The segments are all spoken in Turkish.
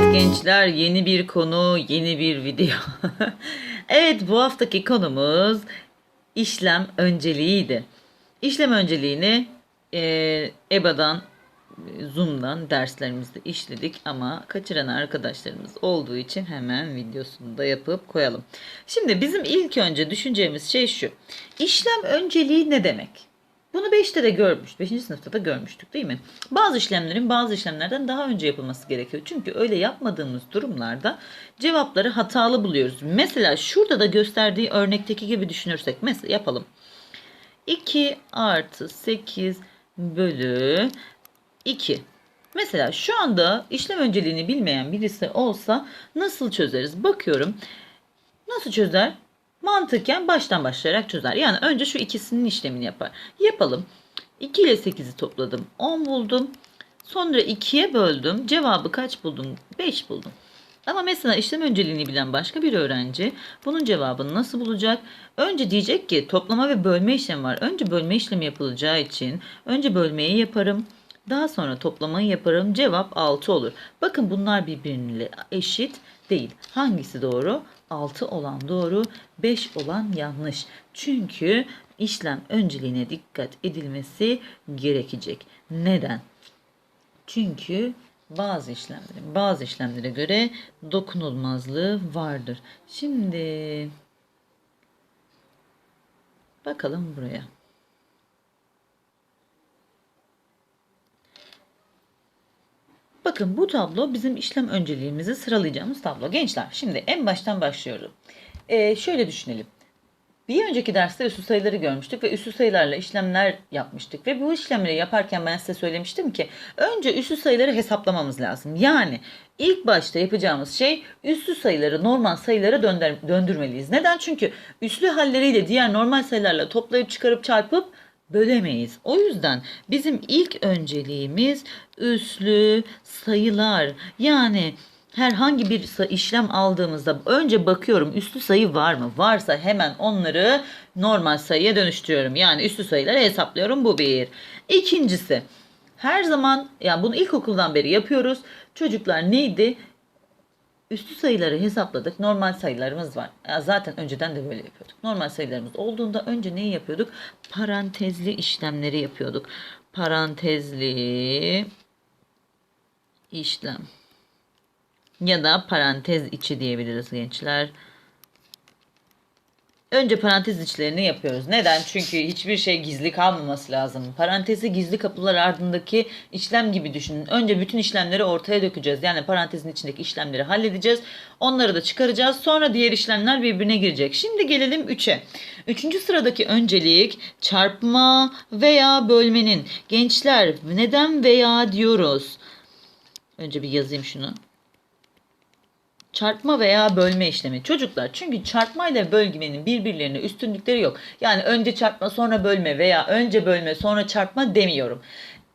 Evet gençler yeni bir konu, yeni bir video. evet bu haftaki konumuz işlem önceliğiydi. İşlem önceliğini e, EBA'dan, Zoom'dan derslerimizde işledik ama kaçıran arkadaşlarımız olduğu için hemen videosunu da yapıp koyalım. Şimdi bizim ilk önce düşüneceğimiz şey şu. İşlem önceliği ne demek? Bunu 5'te de görmüş, 5. sınıfta da görmüştük değil mi? Bazı işlemlerin bazı işlemlerden daha önce yapılması gerekiyor. Çünkü öyle yapmadığımız durumlarda cevapları hatalı buluyoruz. Mesela şurada da gösterdiği örnekteki gibi düşünürsek mesela yapalım. 2 artı 8 bölü 2. Mesela şu anda işlem önceliğini bilmeyen birisi olsa nasıl çözeriz? Bakıyorum. Nasıl çözer? Mantıken baştan başlayarak çözer. Yani önce şu ikisinin işlemini yapar. Yapalım. 2 ile 8'i topladım. 10 buldum. Sonra 2'ye böldüm. Cevabı kaç buldum? 5 buldum. Ama mesela işlem önceliğini bilen başka bir öğrenci bunun cevabını nasıl bulacak? Önce diyecek ki toplama ve bölme işlemi var. Önce bölme işlemi yapılacağı için önce bölmeyi yaparım. Daha sonra toplamayı yaparım. Cevap 6 olur. Bakın bunlar birbirine eşit değil. Hangisi doğru? 6 olan doğru, 5 olan yanlış. Çünkü işlem önceliğine dikkat edilmesi gerekecek. Neden? Çünkü bazı işlemlerin bazı işlemlere göre dokunulmazlığı vardır. Şimdi bakalım buraya. Bakın bu tablo bizim işlem önceliğimizi sıralayacağımız tablo. Gençler şimdi en baştan başlıyorum. Ee, şöyle düşünelim. Bir önceki derste üslü sayıları görmüştük ve üslü sayılarla işlemler yapmıştık. Ve bu işlemleri yaparken ben size söylemiştim ki önce üslü sayıları hesaplamamız lazım. Yani ilk başta yapacağımız şey üslü sayıları normal sayılara döndür döndürmeliyiz. Neden? Çünkü üslü halleriyle diğer normal sayılarla toplayıp çıkarıp çarpıp bölemeyiz. O yüzden bizim ilk önceliğimiz üslü sayılar. Yani herhangi bir işlem aldığımızda önce bakıyorum üslü sayı var mı? Varsa hemen onları normal sayıya dönüştürüyorum. Yani üslü sayıları hesaplıyorum. Bu bir. İkincisi her zaman yani bunu ilkokuldan beri yapıyoruz. Çocuklar neydi? Üstü sayıları hesapladık. Normal sayılarımız var. Zaten önceden de böyle yapıyorduk. Normal sayılarımız olduğunda önce neyi yapıyorduk? Parantezli işlemleri yapıyorduk. Parantezli işlem. Ya da parantez içi diyebiliriz gençler. Önce parantez içlerini yapıyoruz. Neden? Çünkü hiçbir şey gizli kalmaması lazım. Parantezi gizli kapılar ardındaki işlem gibi düşünün. Önce bütün işlemleri ortaya dökeceğiz. Yani parantezin içindeki işlemleri halledeceğiz. Onları da çıkaracağız. Sonra diğer işlemler birbirine girecek. Şimdi gelelim 3'e. Üçüncü sıradaki öncelik çarpma veya bölmenin. Gençler neden veya diyoruz? Önce bir yazayım şunu çarpma veya bölme işlemi. Çocuklar çünkü çarpma ile bölmenin birbirlerine üstünlükleri yok. Yani önce çarpma sonra bölme veya önce bölme sonra çarpma demiyorum.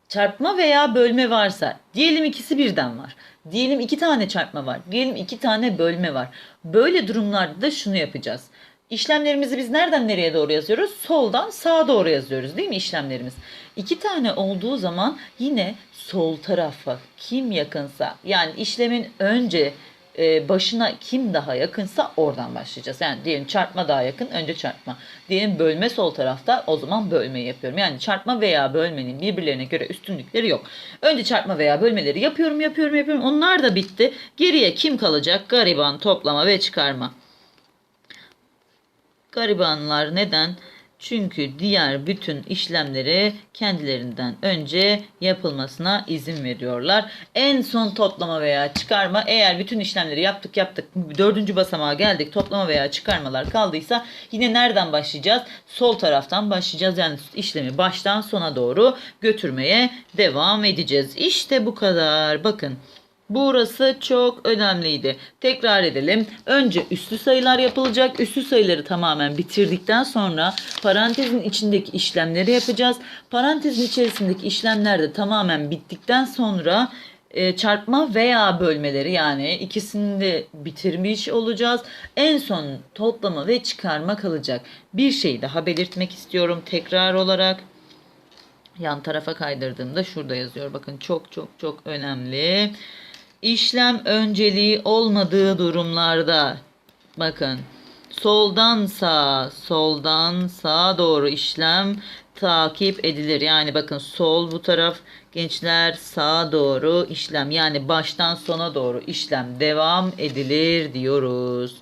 Çarpma veya bölme varsa diyelim ikisi birden var. Diyelim iki tane çarpma var. Diyelim iki tane bölme var. Böyle durumlarda da şunu yapacağız. İşlemlerimizi biz nereden nereye doğru yazıyoruz? Soldan sağa doğru yazıyoruz değil mi işlemlerimiz? İki tane olduğu zaman yine sol tarafa kim yakınsa yani işlemin önce e, başına kim daha yakınsa oradan başlayacağız. Yani diyelim çarpma daha yakın önce çarpma. Diyelim bölme sol tarafta o zaman bölmeyi yapıyorum. Yani çarpma veya bölmenin birbirlerine göre üstünlükleri yok. Önce çarpma veya bölmeleri yapıyorum yapıyorum yapıyorum. Onlar da bitti. Geriye kim kalacak? Gariban, toplama ve çıkarma. Garibanlar neden? Çünkü diğer bütün işlemleri kendilerinden önce yapılmasına izin veriyorlar. En son toplama veya çıkarma eğer bütün işlemleri yaptık yaptık dördüncü basamağa geldik toplama veya çıkarmalar kaldıysa yine nereden başlayacağız? Sol taraftan başlayacağız. Yani işlemi baştan sona doğru götürmeye devam edeceğiz. İşte bu kadar. Bakın. Burası çok önemliydi. Tekrar edelim. Önce üslü sayılar yapılacak. Üslü sayıları tamamen bitirdikten sonra parantezin içindeki işlemleri yapacağız. Parantezin içerisindeki işlemler de tamamen bittikten sonra e, çarpma veya bölmeleri yani ikisini de bitirmiş olacağız. En son toplama ve çıkarma kalacak. Bir şey daha belirtmek istiyorum tekrar olarak. Yan tarafa kaydırdığımda şurada yazıyor. Bakın çok çok çok önemli işlem önceliği olmadığı durumlarda bakın soldan sağa, soldan sağa doğru işlem takip edilir. Yani bakın sol bu taraf gençler sağa doğru işlem yani baştan sona doğru işlem devam edilir diyoruz.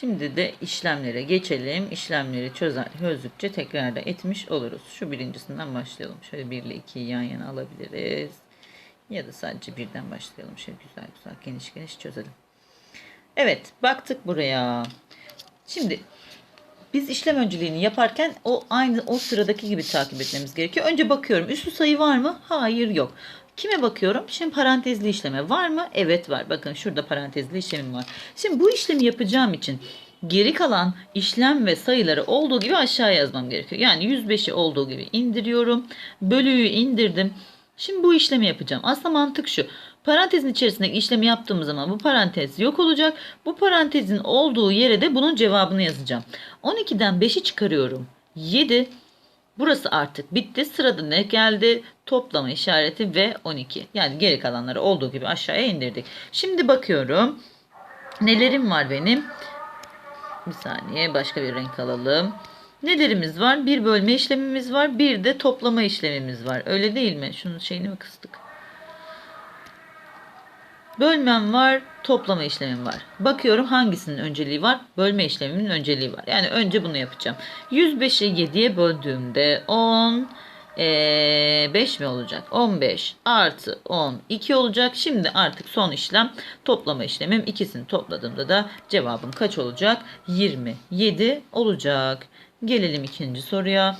Şimdi de işlemlere geçelim. İşlemleri çözer çözdükçe tekrar da etmiş oluruz. Şu birincisinden başlayalım. Şöyle 1 ile 2'yi yan yana alabiliriz. Ya da sadece birden başlayalım. Şöyle güzel güzel geniş geniş çözelim. Evet baktık buraya. Şimdi biz işlem önceliğini yaparken o aynı o sıradaki gibi takip etmemiz gerekiyor. Önce bakıyorum üslü sayı var mı? Hayır yok. Kime bakıyorum? Şimdi parantezli işleme var mı? Evet var. Bakın şurada parantezli işlemim var. Şimdi bu işlemi yapacağım için geri kalan işlem ve sayıları olduğu gibi aşağı yazmam gerekiyor. Yani 105'i olduğu gibi indiriyorum. Bölüyü indirdim. Şimdi bu işlemi yapacağım. Aslında mantık şu. Parantezin içerisindeki işlemi yaptığım zaman bu parantez yok olacak. Bu parantezin olduğu yere de bunun cevabını yazacağım. 12'den 5'i çıkarıyorum. 7. Burası artık bitti. Sırada ne geldi? Toplama işareti ve 12. Yani geri kalanları olduğu gibi aşağıya indirdik. Şimdi bakıyorum. Nelerim var benim? Bir saniye başka bir renk alalım. Nelerimiz var? Bir bölme işlemimiz var. Bir de toplama işlemimiz var. Öyle değil mi? Şunun şeyini mi kıstık? Bölmem var, toplama işlemim var. Bakıyorum hangisinin önceliği var? Bölme işleminin önceliği var. Yani önce bunu yapacağım. 105'i 7'ye böldüğümde 10 ee, 5 mi olacak? 15 artı 10 2 olacak. Şimdi artık son işlem toplama işlemim. İkisini topladığımda da cevabım kaç olacak? 27 olacak. Gelelim ikinci soruya.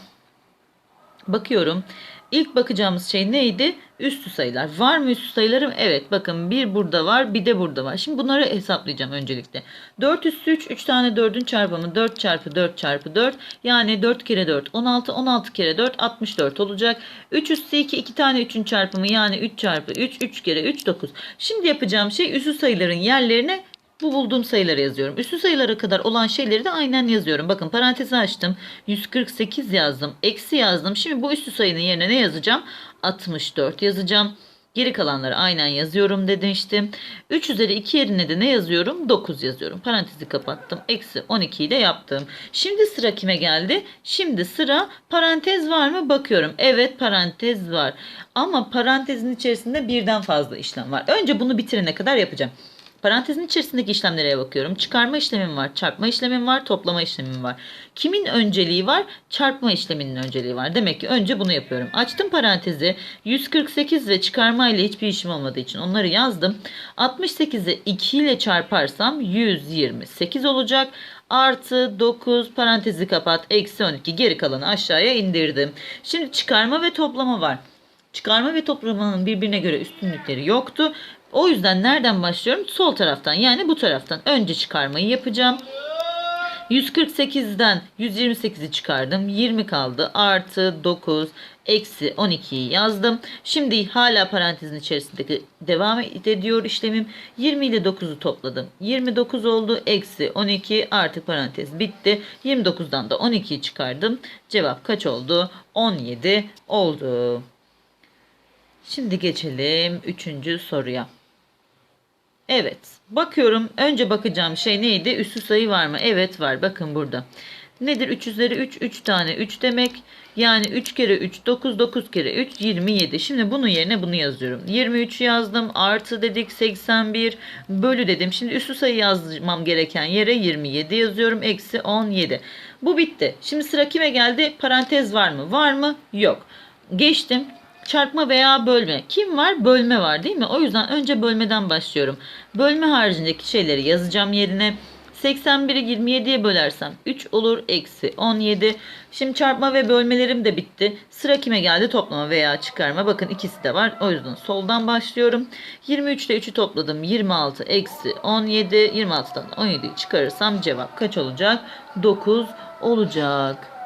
Bakıyorum. İlk bakacağımız şey neydi? Üstü sayılar. Var mı üstü sayılarım? Evet. Bakın bir burada var bir de burada var. Şimdi bunları hesaplayacağım öncelikle. 4 üstü 3. 3 tane 4'ün çarpımı 4 çarpı 4 çarpı 4. Yani 4 kere 4 16. 16 kere 4 64 olacak. 3 üstü 2. 2 tane 3'ün çarpımı yani 3 çarpı 3. 3 kere 3 9. Şimdi yapacağım şey üstü sayıların yerlerine bu bulduğum sayıları yazıyorum. Üstü sayılara kadar olan şeyleri de aynen yazıyorum. Bakın parantezi açtım. 148 yazdım. Eksi yazdım. Şimdi bu üstü sayının yerine ne yazacağım? 64 yazacağım. Geri kalanları aynen yazıyorum demiştim. 3 üzeri 2 yerine de ne yazıyorum? 9 yazıyorum. Parantezi kapattım. Eksi 12'yi de yaptım. Şimdi sıra kime geldi? Şimdi sıra parantez var mı? Bakıyorum. Evet parantez var. Ama parantezin içerisinde birden fazla işlem var. Önce bunu bitirene kadar yapacağım. Parantezin içerisindeki işlemlere bakıyorum. Çıkarma işlemim var, çarpma işlemim var, toplama işlemim var. Kimin önceliği var? Çarpma işleminin önceliği var. Demek ki önce bunu yapıyorum. Açtım parantezi. 148 ve çıkarma ile hiçbir işim olmadığı için onları yazdım. 68'i 2 ile çarparsam 128 olacak. Artı 9 parantezi kapat. Eksi 12 geri kalanı aşağıya indirdim. Şimdi çıkarma ve toplama var. Çıkarma ve toplamanın birbirine göre üstünlükleri yoktu. O yüzden nereden başlıyorum? Sol taraftan yani bu taraftan. Önce çıkarmayı yapacağım. 148'den 128'i çıkardım. 20 kaldı. Artı 9 eksi 12'yi yazdım. Şimdi hala parantezin içerisindeki devam ediyor işlemim. 20 ile 9'u topladım. 29 oldu. Eksi 12 artık parantez bitti. 29'dan da 12'yi çıkardım. Cevap kaç oldu? 17 oldu. Şimdi geçelim 3. soruya. Evet. Bakıyorum. Önce bakacağım şey neydi? Üstü sayı var mı? Evet var. Bakın burada. Nedir? 3 üzeri 3. 3 tane 3 demek. Yani 3 kere 3 9. 9 kere 3 27. Şimdi bunun yerine bunu yazıyorum. 23 yazdım. Artı dedik 81. Bölü dedim. Şimdi üstü sayı yazmam gereken yere 27 yazıyorum. Eksi 17. Bu bitti. Şimdi sıra kime geldi? Parantez var mı? Var mı? Yok. Geçtim. Çarpma veya bölme. Kim var? Bölme var değil mi? O yüzden önce bölmeden başlıyorum. Bölme haricindeki şeyleri yazacağım yerine. 81'i 27'ye bölersem 3 olur. Eksi 17. Şimdi çarpma ve bölmelerim de bitti. Sıra kime geldi? Toplama veya çıkarma. Bakın ikisi de var. O yüzden soldan başlıyorum. 23 ile 3'ü topladım. 26 eksi 17. 26'dan 17'yi çıkarırsam cevap kaç olacak? 9 olacak.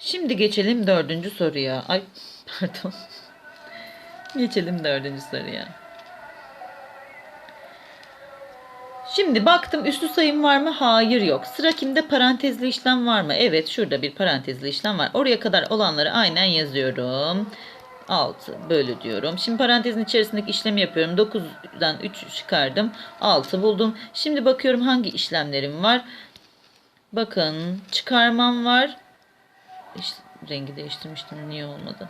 Şimdi geçelim dördüncü soruya. Ay pardon. geçelim dördüncü soruya. Şimdi baktım üstü sayım var mı? Hayır yok. Sıra kimde? Parantezli işlem var mı? Evet şurada bir parantezli işlem var. Oraya kadar olanları aynen yazıyorum. 6 bölü diyorum. Şimdi parantezin içerisindeki işlemi yapıyorum. 9'dan 3 çıkardım. 6 buldum. Şimdi bakıyorum hangi işlemlerim var. Bakın çıkarmam var. Rengi değiştirmiştim. Niye olmadı?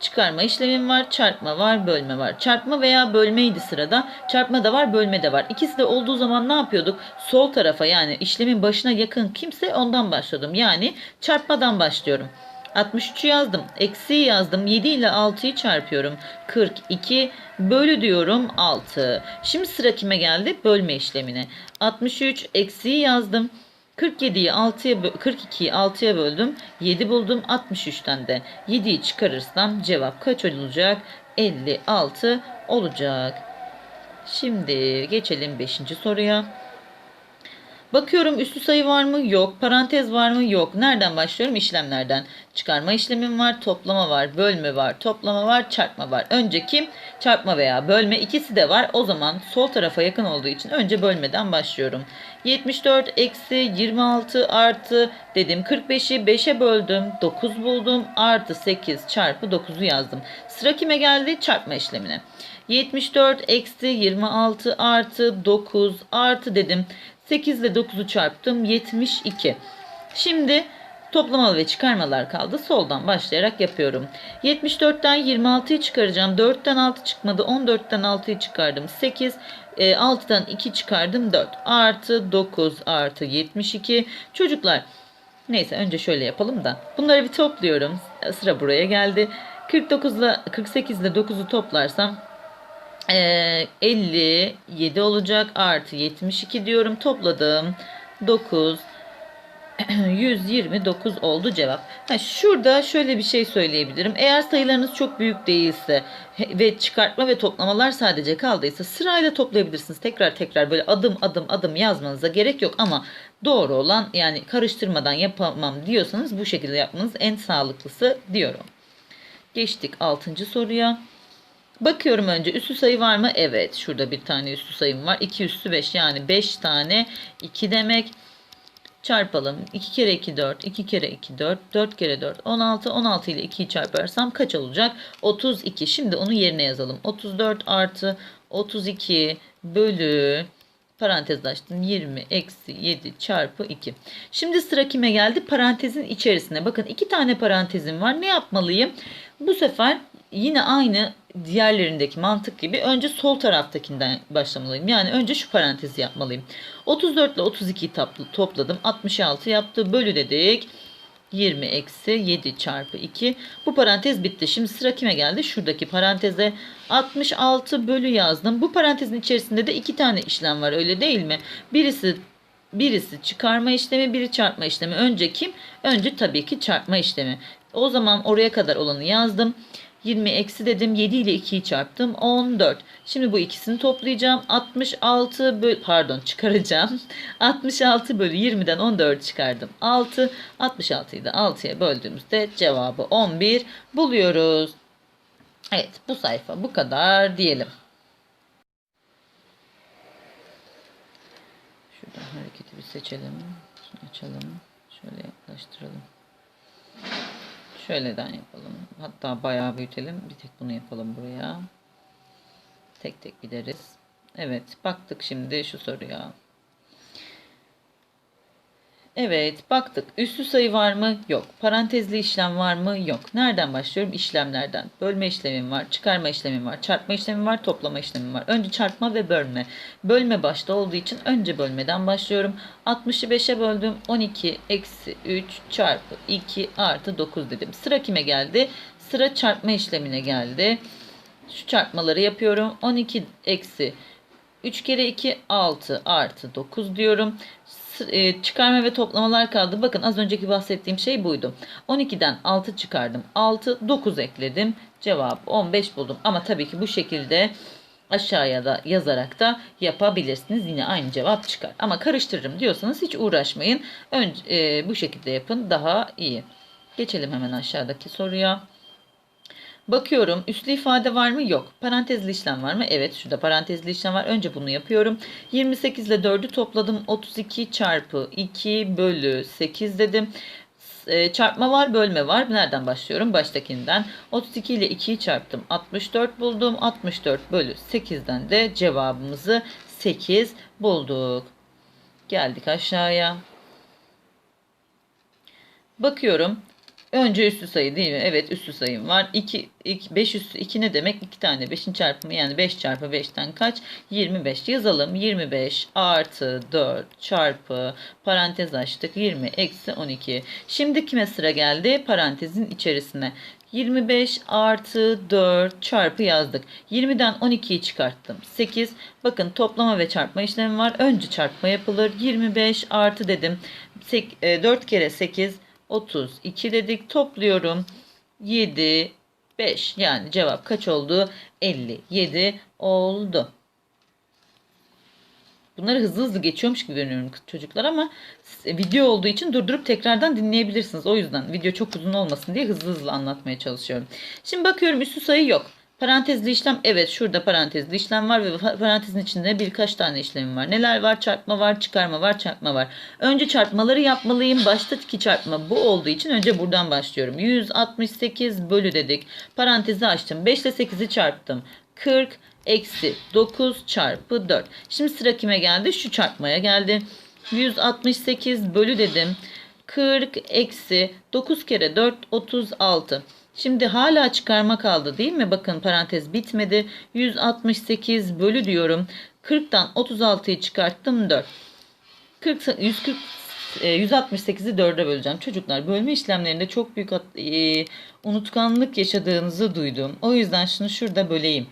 Çıkarma işlemim var, çarpma var, bölme var. Çarpma veya bölmeydi sırada. Çarpma da var, bölme de var. İkisi de olduğu zaman ne yapıyorduk? Sol tarafa yani işlemin başına yakın kimse ondan başladım. Yani çarpmadan başlıyorum. 63'ü yazdım. Eksiği yazdım. 7 ile 6'yı çarpıyorum. 42 bölü diyorum 6. Şimdi sıra kime geldi? Bölme işlemine. 63 eksiği yazdım. 47'yi 6'ya 42'yi 6'ya böldüm. 7 buldum. 63'ten de 7'yi çıkarırsam cevap kaç olacak? 56 olacak. Şimdi geçelim 5. soruya. Bakıyorum üslü sayı var mı? Yok. Parantez var mı? Yok. Nereden başlıyorum? İşlemlerden. Çıkarma işlemim var, toplama var, bölme var, toplama var, çarpma var. Önceki çarpma veya bölme ikisi de var. O zaman sol tarafa yakın olduğu için önce bölmeden başlıyorum. 74 eksi 26 artı dedim 45'i 5'e böldüm 9 buldum artı 8 çarpı 9'u yazdım. Sıra kime geldi? Çarpma işlemine. 74 eksi 26 artı 9 artı dedim 8 ile 9'u çarptım 72. Şimdi toplamalı ve çıkarmalar kaldı. Soldan başlayarak yapıyorum. 74'ten 26'yı çıkaracağım. 4'ten 6 çıkmadı. 14'ten 6'yı çıkardım. 8. 6'dan 2 çıkardım. 4. Artı 9 artı 72. Çocuklar neyse önce şöyle yapalım da. Bunları bir topluyorum. Sıra buraya geldi. 49 ile 48 ile 9'u toplarsam ee, 57 olacak artı 72 diyorum topladım 9 129 oldu cevap. Ha, şurada şöyle bir şey söyleyebilirim. Eğer sayılarınız çok büyük değilse ve çıkartma ve toplamalar sadece kaldıysa sırayla toplayabilirsiniz. Tekrar tekrar böyle adım adım adım yazmanıza gerek yok ama doğru olan yani karıştırmadan yapamam diyorsanız bu şekilde yapmanız en sağlıklısı diyorum. Geçtik 6. soruya. Bakıyorum önce üstü sayı var mı? Evet. Şurada bir tane üstü sayım var. 2 üstü 5 yani 5 tane 2 demek. Çarpalım. 2 kere 2 4. 2 kere 2 4. 4 kere 4 16. 16 ile 2'yi çarparsam kaç olacak? 32. Şimdi onu yerine yazalım. 34 artı 32 bölü parantez açtım 20 eksi 7 çarpı 2. Şimdi sıra kime geldi? Parantezin içerisine. Bakın iki tane parantezim var. Ne yapmalıyım? Bu sefer yine aynı diğerlerindeki mantık gibi önce sol taraftakinden başlamalıyım. Yani önce şu parantezi yapmalıyım. 34 ile 32'yi topladım. 66 yaptı. Bölü dedik. 20 eksi 7 çarpı 2. Bu parantez bitti. Şimdi sıra kime geldi? Şuradaki paranteze 66 bölü yazdım. Bu parantezin içerisinde de iki tane işlem var öyle değil mi? Birisi birisi çıkarma işlemi, biri çarpma işlemi. Önce kim? Önce tabii ki çarpma işlemi. O zaman oraya kadar olanı yazdım. 20 eksi dedim. 7 ile 2'yi çarptım. 14. Şimdi bu ikisini toplayacağım. 66 bölü pardon çıkaracağım. 66 bölü 20'den 14 çıkardım. 6. 66'yı da 6'ya böldüğümüzde cevabı 11 buluyoruz. Evet bu sayfa bu kadar diyelim. Şuradan hareketi bir seçelim. Şunu açalım. Şöyle yaklaştıralım. Şöyleden yapalım. Hatta bayağı büyütelim. Bir tek bunu yapalım buraya. Tek tek gideriz. Evet baktık şimdi şu soruya. Evet baktık. Üslü sayı var mı? Yok. Parantezli işlem var mı? Yok. Nereden başlıyorum? İşlemlerden. Bölme işlemim var. Çıkarma işlemim var. Çarpma işlemim var. Toplama işlemim var. Önce çarpma ve bölme. Bölme başta olduğu için önce bölmeden başlıyorum. 60'ı 5'e böldüm. 12 eksi 3 çarpı 2 artı 9 dedim. Sıra kime geldi? Sıra çarpma işlemine geldi. Şu çarpmaları yapıyorum. 12 eksi 3 kere 2 6 artı 9 diyorum. E, çıkarma ve toplamalar kaldı. Bakın az önceki bahsettiğim şey buydu. 12'den 6 çıkardım. 6, 9 ekledim. Cevap 15 buldum. Ama tabii ki bu şekilde aşağıya da yazarak da yapabilirsiniz. Yine aynı cevap çıkar. Ama karıştırırım diyorsanız hiç uğraşmayın. Önce e, bu şekilde yapın daha iyi. Geçelim hemen aşağıdaki soruya. Bakıyorum üslü ifade var mı? Yok. Parantezli işlem var mı? Evet şurada parantezli işlem var. Önce bunu yapıyorum. 28 ile 4'ü topladım. 32 çarpı 2 bölü 8 dedim. e, çarpma var, bölme var. Nereden başlıyorum? Baştakinden. 32 ile 2'yi çarptım. 64 buldum. 64 bölü 8'den de cevabımızı 8 bulduk. Geldik aşağıya. Bakıyorum. Önce üstü sayı değil mi? Evet üstü sayım var. 2, 2 5 üstü 2 ne demek? 2 tane 5'in çarpımı yani 5 çarpı 5'ten kaç? 25 yazalım. 25 artı 4 çarpı parantez açtık. 20 eksi 12. Şimdi kime sıra geldi? Parantezin içerisine. 25 artı 4 çarpı yazdık. 20'den 12'yi çıkarttım. 8. Bakın toplama ve çarpma işlemi var. Önce çarpma yapılır. 25 artı dedim. 4 kere 8 32 dedik. Topluyorum. 7 5 yani cevap kaç oldu? 57 oldu. Bunları hızlı hızlı geçiyormuş gibi görünüyorum çocuklar ama video olduğu için durdurup tekrardan dinleyebilirsiniz. O yüzden video çok uzun olmasın diye hızlı hızlı anlatmaya çalışıyorum. Şimdi bakıyorum üstü sayı yok. Parantezli işlem evet şurada parantezli işlem var ve parantezin içinde birkaç tane işlem var. Neler var? Çarpma var, çıkarma var, çarpma var. Önce çarpmaları yapmalıyım. Baştaki çarpma bu olduğu için önce buradan başlıyorum. 168 bölü dedik. Parantezi açtım. 5 ile 8'i çarptım. 40 eksi 9 çarpı 4. Şimdi sıra kime geldi? Şu çarpmaya geldi. 168 bölü dedim. 40 eksi 9 kere 4 36. Şimdi hala çıkarma kaldı değil mi? Bakın parantez bitmedi. 168 bölü diyorum. 40'tan 36'yı çıkarttım 4. 40, 140 168'i 4'e böleceğim. Çocuklar bölme işlemlerinde çok büyük e, unutkanlık yaşadığınızı duydum. O yüzden şunu şurada böleyim.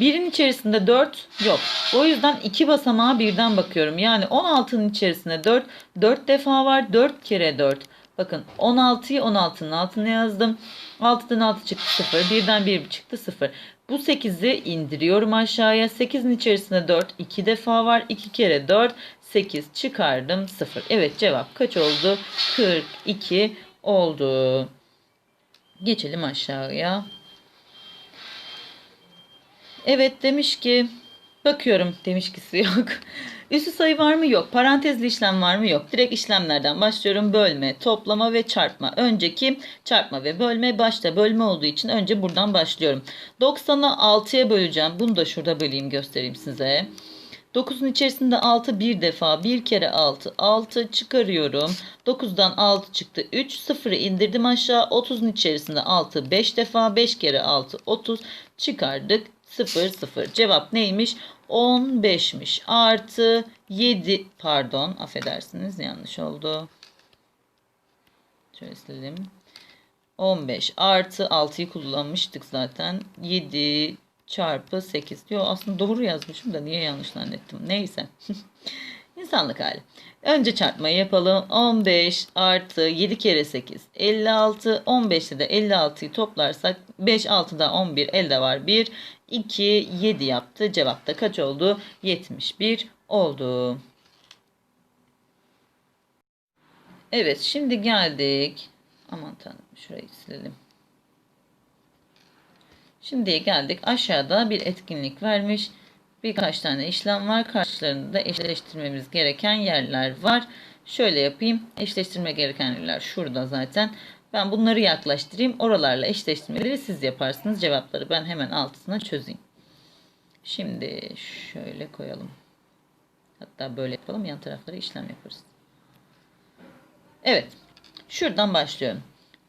Birin içerisinde 4 yok. O yüzden iki basamağa birden bakıyorum. Yani 16'nın içerisinde 4 4 defa var. 4 kere 4. Bakın 16'yı 16'nın altına yazdım. 6'dan 6 çıktı 0. 1'den 1 çıktı 0. Bu 8'i indiriyorum aşağıya. 8'in içerisinde 4 2 defa var. 2 kere 4 8 çıkardım 0. Evet cevap kaç oldu? 42 oldu. Geçelim aşağıya. Evet demiş ki bakıyorum demiş ki yok. Üstü sayı var mı? Yok. Parantezli işlem var mı? Yok. Direkt işlemlerden başlıyorum. Bölme, toplama ve çarpma. Önceki çarpma ve bölme başta bölme olduğu için önce buradan başlıyorum. 90'ı 6'ya böleceğim. Bunu da şurada böleyim göstereyim size. 9'un içerisinde 6 bir defa. Bir kere 6. 6 çıkarıyorum. 9'dan 6 çıktı. 3. 0'ı indirdim aşağı. 30'un içerisinde 6 5 defa. 5 kere 6 30. Çıkardık. 0 0. Cevap neymiş? 15'miş. Artı 7 pardon affedersiniz yanlış oldu. Şöyle silelim. 15 artı 6'yı kullanmıştık zaten. 7 çarpı 8. Yo aslında doğru yazmışım da niye yanlış zannettim. Neyse. İnsanlık hali. Önce çarpmayı yapalım. 15 artı 7 kere 8 56. 15'te de 56'yı toplarsak 5 6'da 11 elde var 1. 2 7 yaptı. Cevap da kaç oldu? 71 oldu. Evet şimdi geldik. Aman tanrım şurayı silelim. Şimdi geldik. Aşağıda bir etkinlik vermiş. Birkaç tane işlem var. Karşılarında eşleştirmemiz gereken yerler var. Şöyle yapayım. Eşleştirme gereken yerler şurada zaten. Ben bunları yaklaştırayım. Oralarla eşleştirmeleri siz yaparsınız. Cevapları ben hemen altına çözeyim. Şimdi şöyle koyalım. Hatta böyle yapalım. Yan taraflara işlem yaparız. Evet. Şuradan başlıyorum.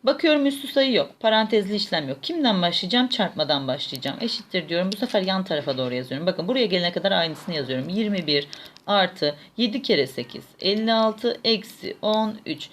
Bakıyorum üstü sayı yok. Parantezli işlem yok. Kimden başlayacağım? Çarpmadan başlayacağım. Eşittir diyorum. Bu sefer yan tarafa doğru yazıyorum. Bakın buraya gelene kadar aynısını yazıyorum. 21 artı 7 kere 8. 56 eksi 13.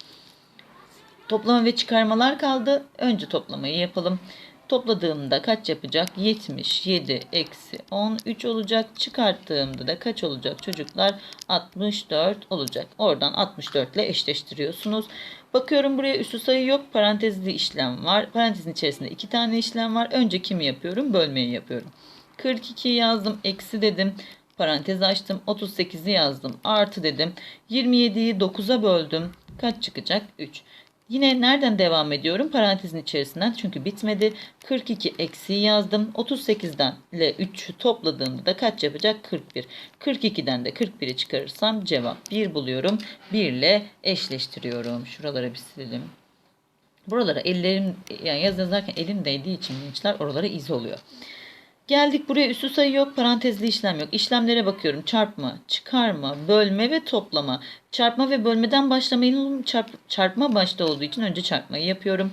Toplama ve çıkarmalar kaldı. Önce toplamayı yapalım. Topladığımda kaç yapacak? 77 eksi 13 olacak. Çıkarttığımda da kaç olacak çocuklar? 64 olacak. Oradan 64 ile eşleştiriyorsunuz. Bakıyorum buraya üstü sayı yok. Parantezli işlem var. Parantezin içerisinde iki tane işlem var. Önce kimi yapıyorum? Bölmeyi yapıyorum. 42 yazdım. Eksi dedim. Parantez açtım. 38'i yazdım. Artı dedim. 27'yi 9'a böldüm. Kaç çıkacak? 3. Yine nereden devam ediyorum? Parantezin içerisinden çünkü bitmedi. 42 eksi yazdım. 38'den ile 3'ü topladığımda da kaç yapacak? 41. 42'den de 41'i çıkarırsam cevap 1 buluyorum. 1 ile eşleştiriyorum. Şuraları bir silelim. Buralara ellerim yani yaz yazarken elim değdiği için gençler oralara iz oluyor. Geldik buraya üstü sayı yok, parantezli işlem yok. İşlemlere bakıyorum. Çarpma, çıkarma, bölme ve toplama. Çarpma ve bölmeden başlamayın. Çarp, çarpma başta olduğu için önce çarpmayı yapıyorum.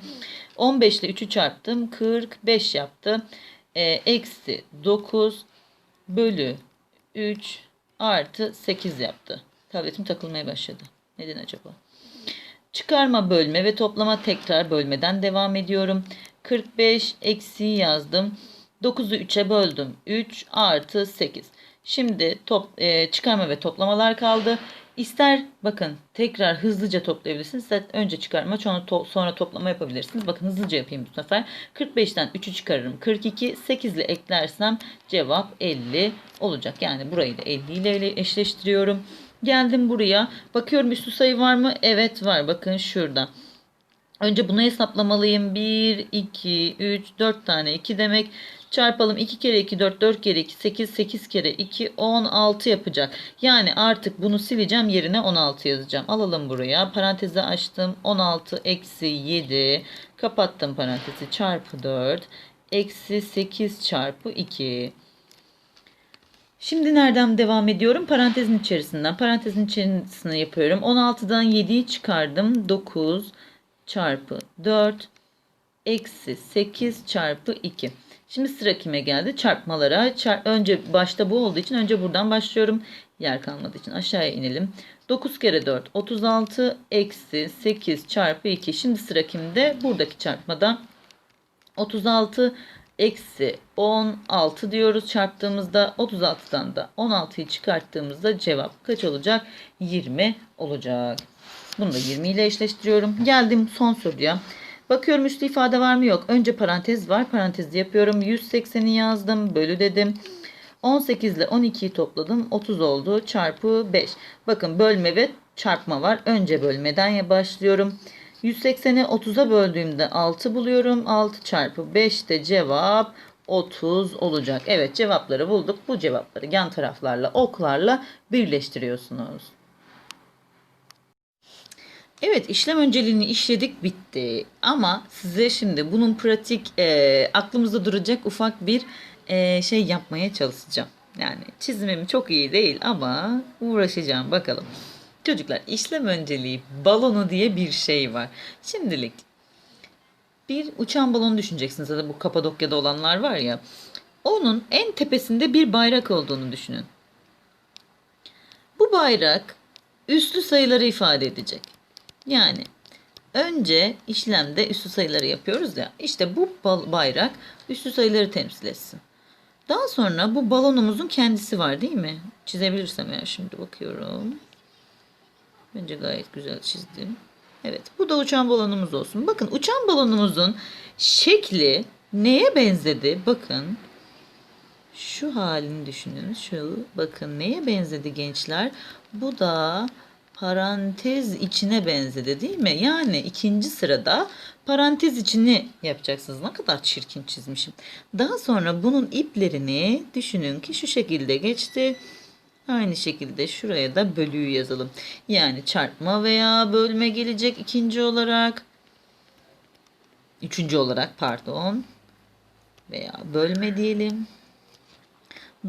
15 ile 3'ü çarptım. 45 yaptı. Ee, eksi 9 bölü 3 artı 8 yaptı. Tabletim takılmaya başladı. Neden acaba? Çıkarma, bölme ve toplama tekrar bölmeden devam ediyorum. 45 eksi yazdım. 9'u 3'e böldüm. 3 artı 8. Şimdi top, e, çıkarma ve toplamalar kaldı. İster bakın tekrar hızlıca toplayabilirsiniz. Önce çıkarma sonra, to- sonra toplama yapabilirsiniz. Bakın hızlıca yapayım bu sefer. 45'ten 3'ü çıkarırım. 42. 8 ile eklersem cevap 50 olacak. Yani burayı da 50 ile eşleştiriyorum. Geldim buraya. Bakıyorum üstü sayı var mı? Evet var. Bakın şurada. Önce bunu hesaplamalıyım. 1, 2, 3, 4 tane 2 demek. Çarpalım 2 kere 2, 4, 4 kere 2, 8, 8 kere 2, 16 yapacak. Yani artık bunu sileceğim yerine 16 yazacağım. Alalım buraya. Parantezi açtım. 16 eksi 7. Kapattım parantezi. Çarpı 4. Eksi 8 çarpı 2. Şimdi nereden devam ediyorum? Parantezin içerisinden. Parantezin içerisine yapıyorum. 16'dan 7'yi çıkardım. 9 çarpı 4 eksi 8 çarpı 2. Şimdi sıra kime geldi? Çarpmalara. Çar önce başta bu olduğu için önce buradan başlıyorum. Yer kalmadığı için aşağıya inelim. 9 kere 4 36 eksi 8 çarpı 2. Şimdi sıra kimde? Buradaki çarpmada 36 eksi 16 diyoruz çarptığımızda 36'dan da 16'yı çıkarttığımızda cevap kaç olacak? 20 olacak. Bunu da 20 ile eşleştiriyorum. Geldim son soruya. Bakıyorum üstü ifade var mı yok. Önce parantez var. Parantezi yapıyorum. 180'i yazdım. Bölü dedim. 18 ile 12'yi topladım. 30 oldu. Çarpı 5. Bakın bölme ve çarpma var. Önce bölmeden başlıyorum. 180'i 30'a böldüğümde 6 buluyorum. 6 çarpı 5 de cevap 30 olacak. Evet cevapları bulduk. Bu cevapları yan taraflarla oklarla birleştiriyorsunuz. Evet işlem önceliğini işledik bitti. Ama size şimdi bunun pratik e, aklımızda duracak ufak bir e, şey yapmaya çalışacağım. Yani çizimim çok iyi değil ama uğraşacağım bakalım. Çocuklar işlem önceliği balonu diye bir şey var. Şimdilik bir uçan balon düşüneceksiniz. Zaten bu Kapadokya'da olanlar var ya. Onun en tepesinde bir bayrak olduğunu düşünün. Bu bayrak üslü sayıları ifade edecek. Yani önce işlemde üslü sayıları yapıyoruz ya. İşte bu bayrak üslü sayıları temsil etsin. Daha sonra bu balonumuzun kendisi var değil mi? Çizebilirsem eğer şimdi bakıyorum. Bence gayet güzel çizdim. Evet bu da uçan balonumuz olsun. Bakın uçan balonumuzun şekli neye benzedi? Bakın şu halini düşünün. Şu bakın neye benzedi gençler? Bu da parantez içine benzedi değil mi? Yani ikinci sırada parantez içini yapacaksınız. Ne kadar çirkin çizmişim. Daha sonra bunun iplerini düşünün ki şu şekilde geçti. Aynı şekilde şuraya da bölüyü yazalım. Yani çarpma veya bölme gelecek ikinci olarak. Üçüncü olarak pardon. Veya bölme diyelim.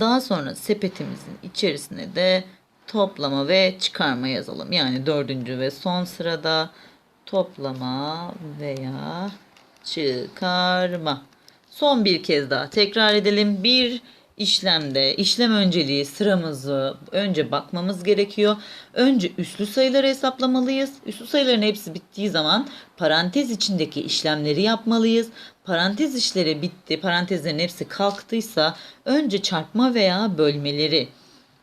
Daha sonra sepetimizin içerisine de toplama ve çıkarma yazalım. Yani dördüncü ve son sırada toplama veya çıkarma. Son bir kez daha tekrar edelim. Bir işlemde işlem önceliği sıramızı önce bakmamız gerekiyor. Önce üslü sayıları hesaplamalıyız. Üslü sayıların hepsi bittiği zaman parantez içindeki işlemleri yapmalıyız. Parantez işleri bitti, parantezlerin hepsi kalktıysa önce çarpma veya bölmeleri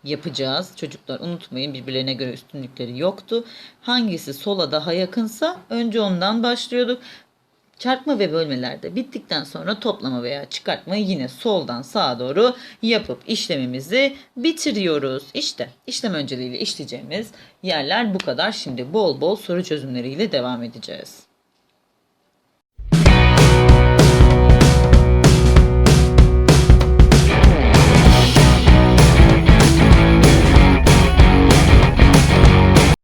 yapacağız. Çocuklar unutmayın birbirlerine göre üstünlükleri yoktu. Hangisi sola daha yakınsa önce ondan başlıyorduk. Çarpma ve bölmelerde bittikten sonra toplama veya çıkartmayı yine soldan sağa doğru yapıp işlemimizi bitiriyoruz. İşte işlem önceliğiyle işleyeceğimiz yerler bu kadar. Şimdi bol bol soru çözümleriyle devam edeceğiz.